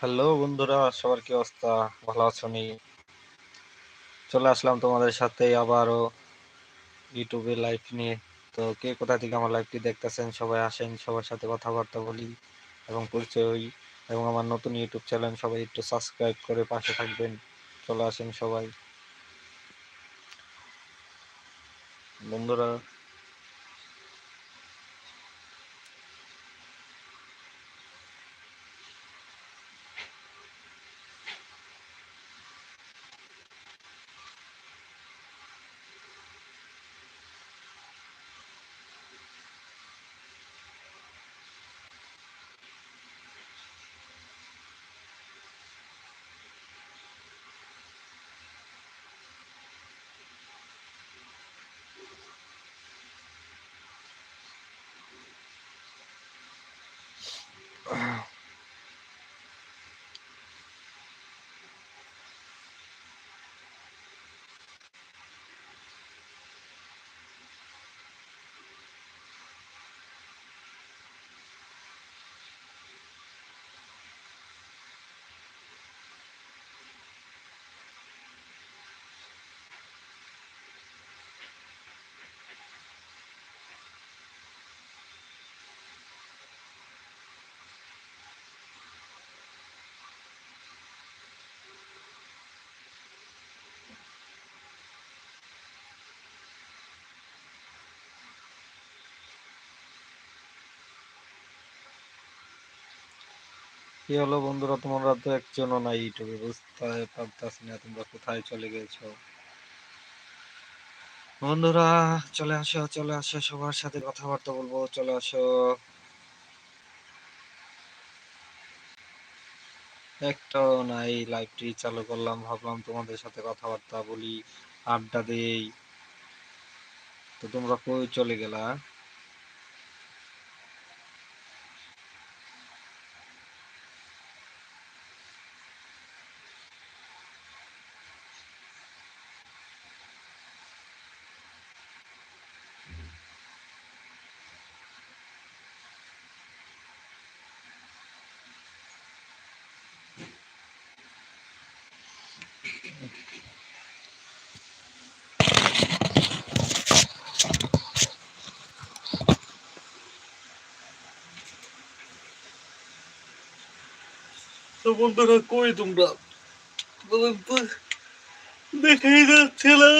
Hello বন্ধুরা, সবার কি অবস্থা? ভালো আছো নি? চলে আসলাম তোমাদের সাথে আবারও ইউটিউবে লাইভ নিয়ে। তো কে কোথা থেকে আমার লাইভটি দেখতেছেন? সবাই আসেন, সবার সাথে কথাবার্তা বলি এবং পরিচয় হই। এবং আমার নতুন ইউটিউব চ্যানেল সবাই একটু সাবস্ক্রাইব করে পাশে থাকবেন। চলে আসেন সবাই। বন্ধুরা Oh. কি হলো বন্ধুরা? তোমরা তো একজনও নাই ইউটিউবে, বুঝতে পারতাছি না তোমরা কোথায় চলে গেছো। বন্ধুরা, চলে আসো চলে আসো, সবার সাথে কথাবার্তা বলব, চলে আসো। একটাও নাই লাইভটি চালু করলাম, ভাবলাম তোমাদের সাথে কথাবার্তা বলি, আড্ডা দেই। তো তোমরা কই চলে গেলা? বন্ধুরা কই তোমরা তোমাদের তো দেখাই যাচ্ছে না